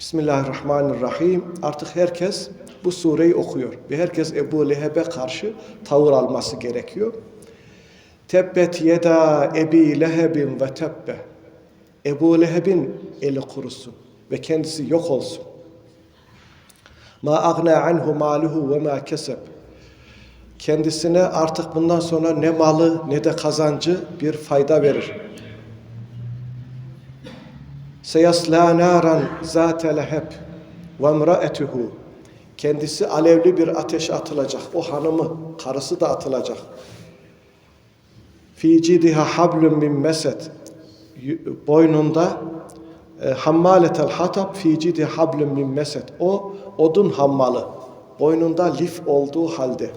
Bismillahirrahmanirrahim. Artık herkes bu sureyi okuyor ve herkes Ebu Leheb'e karşı tavır alması gerekiyor. Tebbet yeda ebi lehebin ve tebbe. Ebu Leheb'in eli kurusun ve kendisi yok olsun. Ma agna anhu maluhu ve ma keseb. Kendisine artık bundan sonra ne malı ne de kazancı bir fayda verir. Seyasla naran zate leheb ve emraetuhu. Kendisi alevli bir ateşe atılacak. O hanımı, karısı da atılacak. Fi cidiha hablum min mesed. Boynunda e, hammaletel hatab fi cidi hablum min mesed. O odun hammalı. Boynunda lif olduğu halde.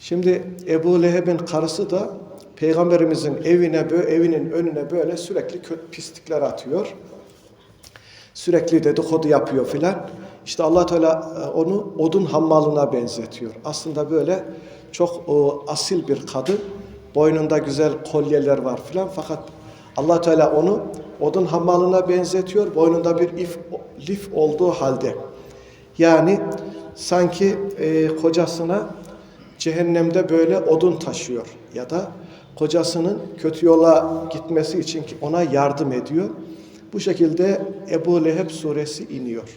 Şimdi Ebu Leheb'in karısı da Peygamberimizin evine evinin önüne böyle sürekli kötü pislikler atıyor. Sürekli dedikodu yapıyor filan. İşte Allah Teala e, onu odun hammalına benzetiyor. Aslında böyle çok o, asil bir kadın. Boynunda güzel kolyeler var filan fakat Allah Teala onu odun hammalına benzetiyor. Boynunda bir if, lif olduğu halde. Yani sanki e, kocasına cehennemde böyle odun taşıyor ya da kocasının kötü yola gitmesi için ki ona yardım ediyor. Bu şekilde Ebu Leheb suresi iniyor.